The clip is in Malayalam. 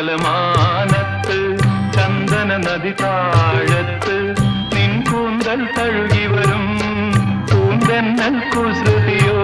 ചന്ദ്രക്കലമാനത്ത് ചന്ദന നദി താഴത്ത് നിൻ കൂന്തൽ തഴുകി വരും. കൂന്തന്നൽ കുസൃതിയോ